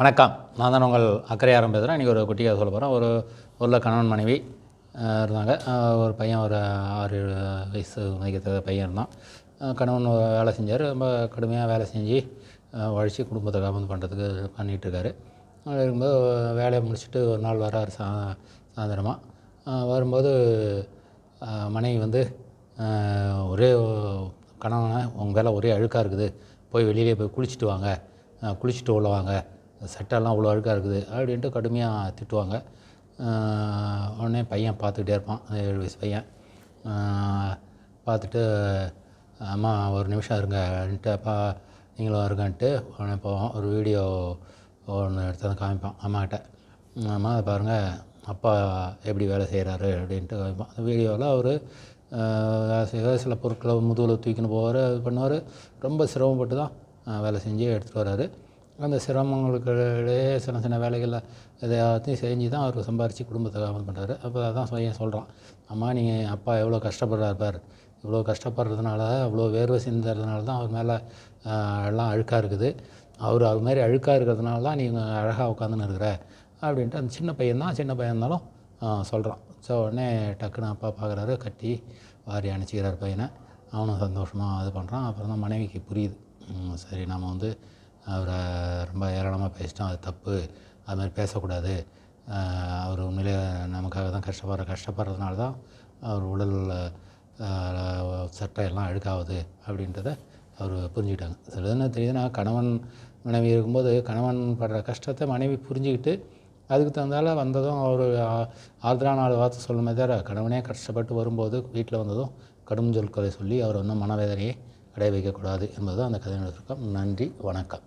வணக்கம். நான் தான் உங்கள் அக்கறையாரம் பேசுகிறேன் இன்றைக்கி ஒரு குட்டியாக சொல்ல போகிறேன் ஒரு ஊரில் கணவன் மனைவி இருந்தாங்க. ஒரு பையன் ஒரு ஆறு ஏழு வயசு மதிக்கத்தக்க பையன் இருந்தான். கணவன் வேலை செஞ்சார். ரொம்ப கடுமையாக வேலை செஞ்சு உழைச்சி குடும்பத்தை காப்பந்து பண்ணுறதுக்கு பண்ணிகிட்ருக்காரு இருக்கும்போது வேலையை முடிச்சுட்டு ஒரு நாள் வராரு சா சாயந்தரமாக வரும்போது மனைவி வந்து ஒரே கணவனை உங்கள் வேலை ஒரே அழுக்காக இருக்குது. போய் வெளியிலே போய் குளிச்சுட்டு வாங்க. குளிச்சுட்டு உள்ள வாங்க. சட்டெல்லாம் அவ்வளோ அழுக்காக இருக்குது அப்படின்ட்டு கடுமையாக திட்டுவாங்க. உடனே பையன் பார்த்துக்கிட்டே இருப்பான் ஏழு வயசு பையன். பார்த்துட்டு அம்மா ஒரு நிமிஷம் இருங்க அப்பா நீங்களும் இருங்கன்ட்டு உடனே போவோம் ஒரு வீடியோ ஒன்று எடுத்து வந்து காமிப்பான் அம்மாக்கிட்ட அம்மா அதை பாருங்கள் அப்பா எப்படி வேலை செய்கிறாரு அப்படின்ட்டு காமிப்பான். அந்த வீடியோவில் அவர் ஏதோ சில பொருட்களை முதுகில் தூக்கின்னு போவார் அது பண்ணுவார். ரொம்ப சிரமப்பட்டு தான் வேலை செஞ்சு எடுத்துகிட்டு வர்றாரு அந்த சிரமங்களுக்கு இடையே சின்ன சின்ன வேலைகளை எதையாத்தையும் செஞ்சு தான் அவர் சம்பாரித்து குடும்பத்தை காவல் பண்ணுறாரு அப்போ அதான் பையன் சொல்கிறான் அம்மா நீங்கள் அப்பா எவ்வளோ கஷ்டப்படுறாரு பார். இவ்வளோ கஷ்டப்படுறதுனால அவ்வளோ வேர்வை சிந்துறதுனால தான் அவர் மேலே எல்லாம் அழுக்காக இருக்குது. அவர் அது மாதிரி அழுக்காக இருக்கிறதுனால தான் நீங்கள் அழகாக உட்காந்துன்னு இருக்கிற அப்படின்ட்டு அந்த சின்ன பையன் தான் சின்ன பையன் இருந்தாலும் சொல்கிறான் ஸோ உடனே டக்குன்னு அப்பா பார்க்குறாரு கட்டி வாரி அணைச்சிக்கிறார் பையனை. அவனும் சந்தோஷமாக இது பண்ணுறான் அப்புறம் தான் மனைவிக்கு புரியுது. சரி நம்ம வந்து அவரை ரொம்ப ஏளனமாக பேசிட்டோம். அது தப்பு. அது மாதிரி பேசக்கூடாது. அவர் உண்மையிலே நமக்காக தான் கஷ்டப்படுற கஷ்டப்படுறதுனால தான் அவர் உடல் சட்டை எல்லாம் அழுக்காகுது அப்படின்றத அவர் புரிஞ்சுக்கிட்டாங்க. சில என்ன தெரியுதுன்னா கணவன் மனைவி இருக்கும்போது கணவன் படுற கஷ்டத்தை மனைவி புரிஞ்சுக்கிட்டு அதுக்கு தகுந்தால வந்ததும் அவர் ஆறுதலான நாலு வார்த்தை சொல்லுமே தவிர கணவனே கஷ்டப்பட்டு வரும்போது வீட்டில் வந்ததும் கடும் சொற்களை சொல்லி அவர் இன்னும் மனவேதனையை விளைவிக்கக்கூடாது வைக்கக்கூடாது என்பது அந்த கதையினுடைய சுருக்கம் நன்றி வணக்கம்.